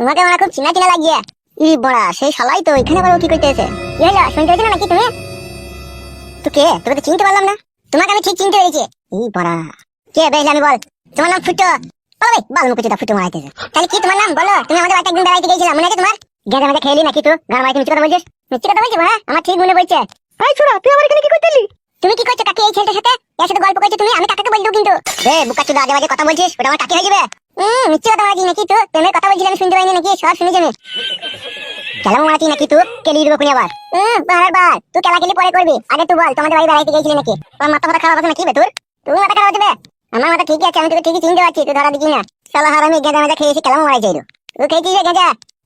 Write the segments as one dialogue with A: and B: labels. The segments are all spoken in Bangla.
A: তোমাকে আমার খুব চিনা চিনা লাগিয়ে। ই বড়া সেই শালাই তো এখানে ও কি করতেছে কি হলো শুনতে পেয়েছ নাকি তুমি? তো কে? তোকে তো চিনতে পারলাম না। তোমাকে আমি ঠিক চিনতে পেরেছি। ই বড়া। কে বেশ আমি বল? তোমার নাম ফুটো। বলো ভাই বাল মুখে ফুটো মারাইতেছে। তাহলে কি তোমার নাম? বলো। তুমি আমাদের বাড়িতে একদিন বেড়াইতে গেছিলাম মনে আছে তোমার? গেঁদা মেজা খেলি নাকি তো গান মারাইতে মিথ্যে কথা বলছিস? মিথ্যে কথা বলছি হ্যাঁ আমার ঠিক মনে পড়ছে। এই ছোড়া তুই আমার এখানে কি করতেলি তুমি কি করছ কাকি এই ছেলেটার সাথে? এর সাথে গল্প করছ তুমি? আমি কাকাকে বলব কিন্তু। রে বুকা চুদা আজে বাজে কথা বলছিস ওটা আমার কাকি হয়ে যাবে। শুনতে পাইনি নাকি? সব শুনেছি নাকি তুই কেলি দেবো পরে করবি? আগে তুই বল, তোমাদের বাড়ি আমি খেয়েছি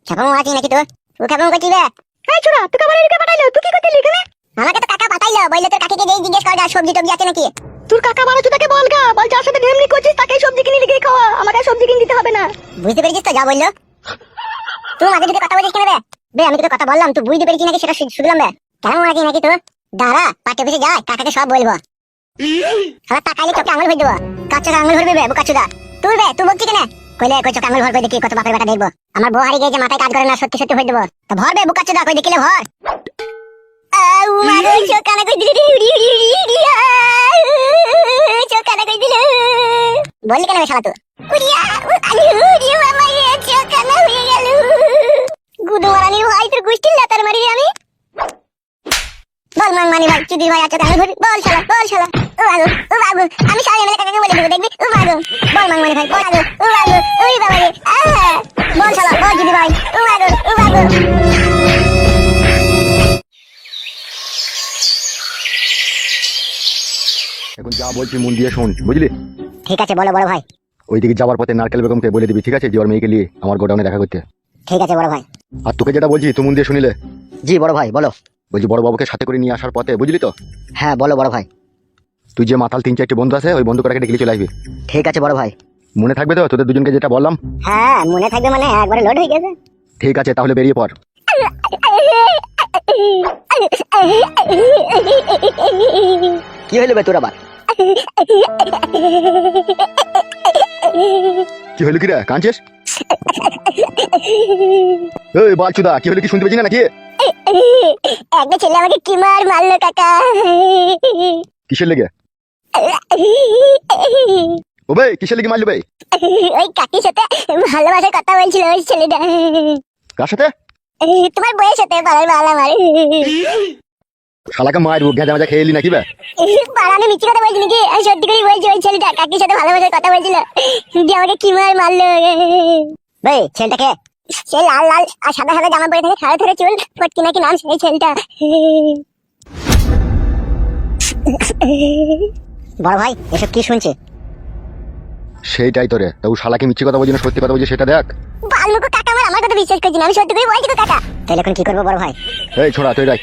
A: ছাপা মারাচ্ছি নাকি তুই তুই কেমন করছিস তুই কাবার আমাকে তো কাকা পাঠাইলো, বলল তোর কাকিকে যেই জিজ্ঞেস করা সবজি টবজি আছে নাকি।
B: তোর কাকা তাকে বল গা। বল যার সাথে করছিস সবজি কিনে লিখে খাওয়া। আমাকে সবজি কিনে দিতে হবে না।
A: বুঝতে পেরেছিস তো যা বলল? তুই ঢুকে কথা বলিস কেন বে? বে, আমি কথা বললাম, তুই বুঝতে পেরেছিস নাকি সেটা শুনলাম বে? মারাচ্ছি নাকি তুই দাঁড়া অফিসে যায় কাকাকে সব বলব। চোখে আঙুল ভরে দেবো। কাচ্চা আঙুল ভরবি বে তুই বে, তুই বলছিস কেন? কইলে কই চোখে আঙুল দেখি, কত বাপের বেটা দেখব। আমার বউ হারিয়ে গেছে মাথায় কাজ করে না, সত্যি সত্যি ভরে দেবো। তো ভর বে কই দেখিলে ভর আউ মাগো চোখ, কানা কই বললি কেন শালা তুই উড়িয়া উড়িয়া মামা রে চোখ কানা হয়ে গেল। গুদু মারানির ভাই তোর গুষ্টির লাতার মারি আমি। বল মান মানি ভাই চুদি ভাই আছে তাহলে বল শালা বল শালা। ও বাবু ও বাবু আমি সবাই এমএলএ কাকাকে বলে দেবো, দেখবি? ও বাবু বল মান মানি ভাই, বল বাবু ও বাবু ওই বাবা রে! বল শালা, বল চুদি ভাই, ও বাবু ও বাবু
C: এখন যা বলছি মন দিয়ে শোন, বুঝলি?
A: ঠিক আছে বলো বড় ভাই।
C: ওইদিকে যাওয়ার পথে নারকেল বেগমকে বলে দিবি ঠিক আছে? যে ওর মেয়েকে নিয়ে আমার গোডাউনে দেখা করতে।
A: ঠিক আছে বড় ভাই।
C: আর তোকে যেটা বলছি তুই মন দিয়ে শুনিলে?
B: জি বড় ভাই বলো।
C: বলছি বড় বাবুকে সাথে করে নিয়ে আসার পথে বুঝলি তো?
B: হ্যাঁ বলো বড় ভাই।
C: তুই যে মাথাল তিন চারটি বন্ধু আছে ওই বন্ধু কটাকে ডেকে চলে আসবি।
B: ঠিক আছে বড় ভাই।
C: মনে থাকবে তো? তোদের দুজনকে যেটা বললাম।
A: হ্যাঁ মনে থাকবে মানে একবারে লোড হয়ে গেছে।
C: ঠিক আছে তাহলে বেরিয়ে পড়।
B: কি হইল বে তোর আবার?
C: কি হলো কি রে কাঁদছিস? এই বালচুদা কি হলো কি শুনতে না নাকি?
A: একটা ছেলে আমাকে কি মার মারলো কাকা?
C: কিসের লেগে? ও ভাই কিসের লেগে মারলো ভাই?
A: ওই কাকির সাথে ভালোবাসার কথা বলছিল ওই ছেলেটা।
C: কার সাথে?
A: তোমার বয়স হতে পারার বাল আমার।
C: শালাকে মারবো গেঁজা মাজা খেয়ে এলি নাকি বে?
A: পাড়ানো মিথ্যে কথা বলছি নাকি? আমি সত্যি করে বলছি ওই ছেলেটা কাকির সাথে ভালোবাসার কথা বলছিল। দিয়ে আমাকে কি মার মারলো। ভাই ছেলেটাকে? সে লাল লাল আর সাদা সাদা জামা পরে থাকে থারে থারে চুল ফটকি নাকি নাম সেই ছেলেটা। বড় ভাই এসব কি শুনছে?
C: সেইটাই তো রে। তা ও শালাকে মিথ্যে কথা বলছি না সত্যি কথা বলছি সেটা দেখ।
A: বালমুখো কাকা আমার আমার কথা বিশ্বাস করছি না। আমি সত্যি করে বলছি তো কাকা। তাহলে এখন কি করব বড় ভাই?
C: এই ছোড়া তুই দেখ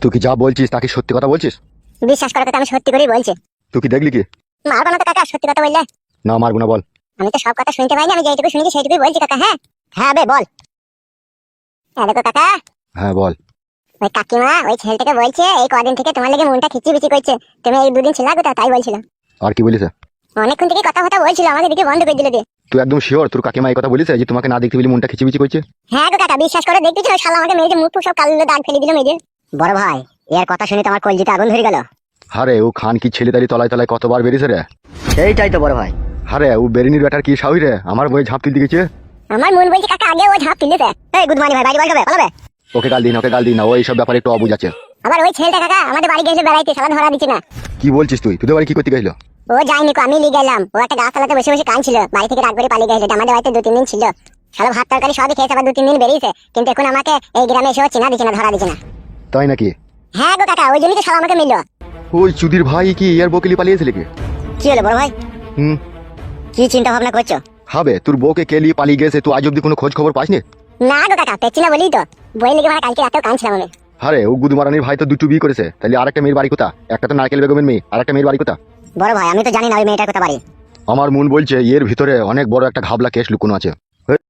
C: তুই কি যা বলছিস তাকে সত্যি কথা বলছিস?
A: বিশ্বাস কথা আমি সত্যি করেই বলছি।
C: তুই কি দেখলি কি?
A: মারবো না তো কাকা সত্যি কথা বললে।
C: না মারবো না বল।
A: আমি তো সব কথা শুনতে পাইনি আমি যেটুকু শুনেছি সেইটুকুই বলছি কাকা হ্যাঁ? হ্যাঁ বে বল। হ্যাঁ দেখো কাকা।
C: হ্যাঁ বল।
A: ওই কাকিমা ওই ছেলেটাকে বলছে এই কদিন থেকে তোমার লেগে মনটা খিচি বিচি করছে। তুমি এই দুদিন ছিল কোথাও তাই বলছিল।
C: আর কি বলিস
A: অনেকক্ষণ থেকে কথা কথা বলছিল আমাকে দিকে বন্ধ করে দিল দিয়ে
C: তুই একদম শিওর তোর কাকিমা এই কথা বলিস যে তোমাকে না দেখতে পেলি মনটা খিচিবিচি করছে?
A: হ্যাঁ গো কাকা বিশ্বাস করে দেখতেছ শালা আমাকে মেয়েদের মুখ সব কালো দাগ ফেলে দিল মেয়েদের। বড় ভাই এর কথা শুনে তো আমার কলজিতে আগুন ধরে গেল।
C: হারে ও খান কি ছেলে তালি তলায় তলায় কতবার বেরিয়েছে রে?
B: সেইটাই তো বড় ভাই।
C: হারে ও বেরিনির ব্যাটার কি সাহই রে? আমার বই ঝাঁপ তুলতে গেছে?
A: আমার মন বলছে কাকা আগে ও ঝাঁপ তুলেছে এই গুড মর্নিং ভাই বাড়ি বলবে বলবে।
C: ওকে গাল দিন ওকে গাল দিন না ও এইসব ব্যাপারে একটু অবুঝ আছে।
A: আবার ওই ছেলেটা কাকা আমাদের বাড়ি গেছে বেড়াইতে শালা ধরা দিচ্ছে না।
C: কি বলছিস তুই? তোদের বাড়ি কি করতে গেছিল?
A: ও যায়নি কো আমি নিয়ে গেলাম। ও একটা গাছতলাতে বসে বসে কাঁদছিল। বাড়ি থেকে রাত করে পালিয়ে গেছে আমাদের বাড়িতে দু তিন দিন ছিল। শালা ভাত তরকারি সবই খেয়েছে আবার দু তিন দিন বেরিয়েছে। কিন্তু এখন আমাকে এই গ্রামে এসেও চেনা দিচ্ছে না ধরা দিচ্ছে না।
C: তাই নাকি?
A: হ্যাঁ গো কাকা ওই জন্যই তো শালা আমাকে মিললো
C: ওই চুদির ভাই কি ইয়ার বকিলি পালিয়েছিল কি?
A: কি হলো বড় ভাই?
C: হুম।
A: কি চিন্তা ভাবনা করছ?
C: হবে তোর বউকে কে নিয়ে পালিয়ে গেছে তুই আজ অব্দি কোনো খোঁজ খবর পাসনি?
A: না গো কাকা পেচ্ছি না বলি তো। বই লেগে ভাই কালকে রাতেও কাঁদছিলাম আমি।
C: আরে ও গুদমারানির ভাই তো দুটো বিয়ে করেছে তাহলে আরেকটা মেয়ের বাড়ি কোথা? একটা তো নারকেল বেগমের মেয়ে আরেকটা মেয়ের বাড়ি কোথা?
A: বড় ভাই আমি তো জানি না ওই মেয়েটার কথা বাড়ি।
C: আমার মন বলছে এর ভিতরে অনেক বড় একটা ঘাবলা কেস লুকোনো আছে।